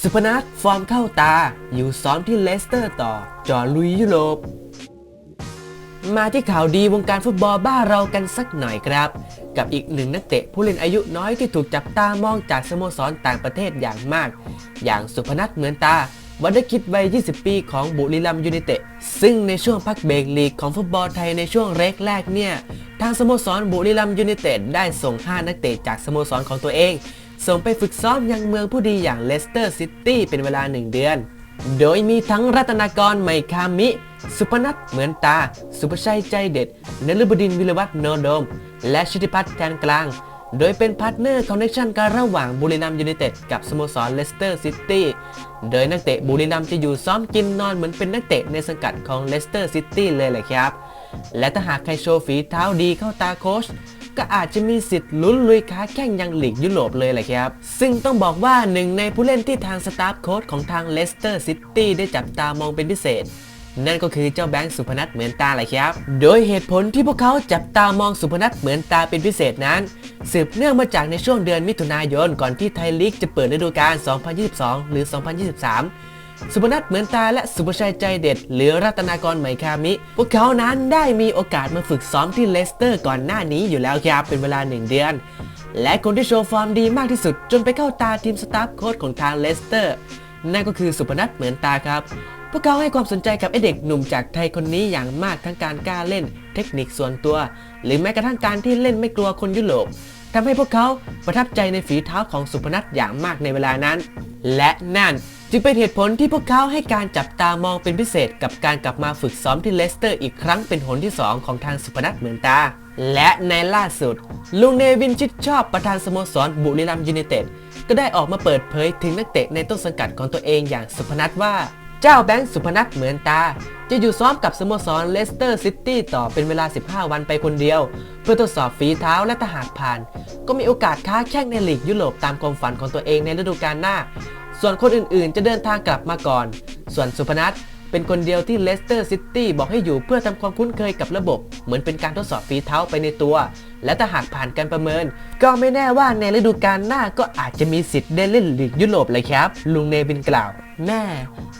สุพนัทฟอร์มเข้าตา อยู่ซ้อมที่เลสเตอร์ต่อ จอลุยยุโรป มาที่ข่าวดีวงการฟุตบอลบ้านเรากันสักหน่อยครับ กับอีกหนึ่งนักเตะผู้เล่นอายุน้อยที่ถูกจับตามองจากสโมสรต่างประเทศอย่างมาก อย่างสุพนัทเหมือนตาวันได้คิดวัย 20 ปีของบุรีรัมยูไนเต็ดซึ่งในช่วงพักเบรกลีกของฟุตบอลไทยในช่วงเรกแรกเนี่ย ทางสโมสรบุรีรัมยูไนเต็ดได้ส่ง 5 นักเตะจากสโมสรของตัวเอง ส่งไปฝึกซ้อมยังเมืองผู้ดีอย่างเลสเตอร์ซิตี้เป็นเวลา 1 เดือน โดยมีทั้งรัตนากรไมคามิ สุพนัทเหมือนตา สุภชัยใจเด็ดนฤบดินวิรวัฒนโนโดม และชิติพัฒน์แทนกลาง โดยเป็นพาร์ทเนอร์คอนเนคชั่นกันระหว่างบุรีรัมยูไนเต็ดกับสโมสรเลสเตอร์ซิตี้โดยนักเตะบุรีรัมจะอยู่ซ้อมกินนอนเหมือนเป็นนักเตะในสังกัดของเลสเตอร์ซิตี้เลยแหละครับ และถ้าหากใครโชว์ฝีเท้าดีเข้าตาโค้ชก็อาจจะมีสิทธิ์ลุ้นลุยค้าแข่งยังหลีกยุโรปเลยแหละครับ ซึ่งต้องบอกว่าหนึ่งในผู้เล่นที่ทางสตาฟโค้ชของทางเลสเตอร์ซิตี้ได้จับตามองเป็นพิเศษ นั่นก็คือเจ้าแบงค์สุพนัทเหมือนตาแหละครับ โดยเหตุผลที่พวกเขาจับตามองสุพนัทเหมือนตาเป็นพิเศษนั้น สืบเนื่องมาจากในช่วงเดือนมิถุนายนก่อนที่ไทยลีกจะเปิดฤดูกาล 2022 หรือ 2023 สุพนัทเหมือนตาและสุภชัยใจเด็ด หรือรัตนากรไหมคามิ พวกเขานั้นได้มีโอกาสมาฝึกซ้อมที่เลสเตอร์ก่อนหน้านี้อยู่แล้วครับเป็นเวลา 1 เดือน และคนที่โชว์ฟอร์มดีมากที่สุด จนไปเข้าตาทีมสตาฟโค้ชของทางเลสเตอร์นั่นก็คือสุพนัทเหมือนตาครับ พวกเขาให้ความสนใจกับไอเด็กหนุ่มจากไทยคนนี้อย่างมากทั้งการกล้าเล่น เทคนิคส่วนตัว หรือแม้กระทั่งการที่เล่นไม่กลัวคนยุโรปทำให้พวกเขาประทับใจในฝีเท้าของสุพนัทอย่างมากในเวลานั้น และนั่น จึงเป็นเหตุผลที่พวกเขาให้การจับตามองเป็นพิเศษกับการกลับมาฝึกซ้อมที่เลสเตอร์อีกครั้งเป็นหนที่ 2 ของทางสุพนัทเหมือนตา และในล่าสุด ลุงเนวินชิดชอบประธานสโมสรบุรีรัมย์ยูไนเต็ดก็ได้ออกมาเปิดเผยถึงนักเตะในต้นสังกัดของตัวเองอย่างสุพนัทว่า เจ้าแบงค์สุพนัทเหมือนตา จะอยู่ซ้อมกับสโมสรเลสเตอร์ซิตี้ต่อเป็นเวลา 15 วันไปคนเดียว เพื่อทดสอบฝีเท้าและถ้าหากผ่าน ก็มีโอกาสค้าแข่งในลีกยุโรปตามความฝันของตัวเองในฤดูกาลหน้า ส่วนคนอื่นๆ จะเดินทางกลับมาก่อน ส่วนสุพนัทเป็นคนเดียวที่เลสเตอร์ซิตี้บอกให้อยู่เพื่อทำความคุ้นเคยกับระบบ เหมือนเป็นการทดสอบฝีเท้าไปในตัว และถ้าหากผ่านการประเมิน ก็ไม่แน่ว่าในฤดูกาลหน้าก็อาจจะมีสิทธิ์ได้เล่นลีกยุโรปเลยครับ ลุงเนวินกล่าว แม่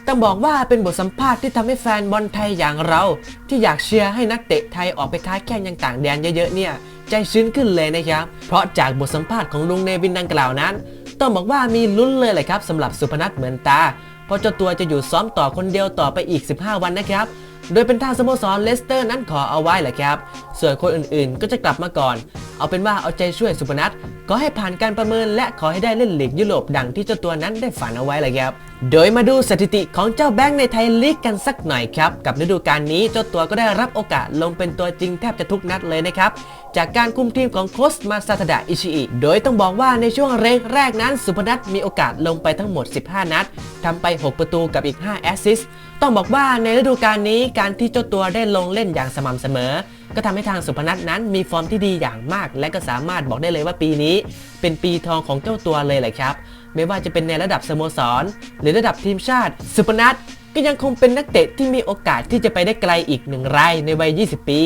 ต้องบอกว่าเป็นบทสัมภาษณ์ที่ทำให้แฟนบอลไทยอย่างเรา ที่อยากเชียร์ให้นักเตะไทยออกไปค้าแข่งยังต่างแดนเยอะๆเนี่ย ใจชื้นขึ้นเลยนะครับ เพราะจากบทสัมภาษณ์ของลุงเนวินดังกล่าวนั้น ต้องบอกว่ามีลุ้นเลยแหละครับสำหรับสุพนัทเหมือนตา เพราะเจ้าตัวจะอยู่ซ้อมต่อคนเดียวต่อไปอีก 15 วันนะครับ โดยเป็นทางสโมสรเลสเตอร์นั้นขอเอาไว้แหละครับ ส่วนคนอื่นๆ ก็จะกลับมาก่อน เอาเป็นว่าเอาใจช่วยสุพนัท ขอให้ผ่านการประเมินและขอให้ได้เล่นลีกยุโรปดังที่เจ้าตัวนั้นได้ฝันเอาไว้แหละครับ โดยมาดูสถิติของเจ้าแบงค์ในไทยลีกกันสักหน่อยครับ กับฤดูกาลนี้เจ้าตัวก็ได้รับโอกาสลงเป็นตัวจริงแทบจะทุกนัดเลยนะครับ จากการคุมทีมของโค้ชมาซาตดะอิชิอิ โดยต้องบอกว่าในช่วงเร่งแรกนั้นสุพนัทมีโอกาสลงไปทั้งหมด 15 นัดทำไป 6 ประตูกับอีก 5 แอสซิสต์ต้องบอกว่าในฤดูกาลนี้การที่เจ้าตัวได้ลงเล่นอย่างสม่ำเสมอ ก็ทำให้ทางสุพนัทนั้นมีฟอร์มที่ดีอย่างมาก และก็สามารถบอกได้เลยว่าปีนี้ เป็นปีทองของเจ้าตัวเลยแหละครับ ไม่ว่าจะเป็นในระดับสโมสร หรือระดับทีมชาติสุพนัทก็ยังคงเป็นนักเตะที่มีโอกาสที่จะไปได้ไกลอีกหนึ่งรายในวัย 20 ปี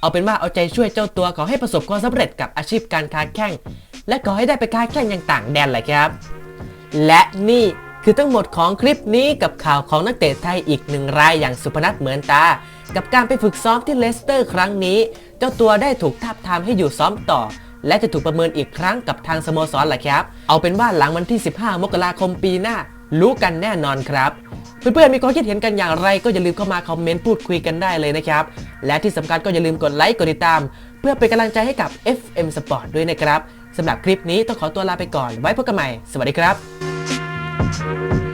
เอาเป็นว่าเอาใจช่วยเจ้าตัวขอให้ประสบความสำเร็จกับอาชีพการค้าแข่ง และขอให้ได้ไปค้าแข่งอย่างต่างแดนแหละครับ และนี่ คือทั้งหมดของคลิปนี้กับข่าวของนักเตะไทยอีกหนึ่งรายอย่างสุพนัทเหมือนตา กับการไปฝึกซ้อมที่เลสเตอร์ครั้งนี้ เจ้าตัวได้ถูกทาบทามให้อยู่ซ้อมต่อ และจะถูกประเมินอีกครั้งกับทางสโมสรแหละครับ เอาเป็นว่าหลังวันที่ 15 มกราคมปีหน้า รู้กันแน่นอนครับเพื่อนๆมีความคิดเห็นกันอย่างไรก็อย่าลืมเข้ามาคอมเมนต์พูดคุยกันได้เลยนะครับ และที่สำคัญก็อย่าลืมกดไลค์กดติดตาม เพื่อเป็นกำลังใจให้กับ FM Sport ด้วยนะครับสำหรับคลิปนี้ต้องขอตัวลาไปก่อนไว้พบกันใหม่ สวัสดีครับ thank you.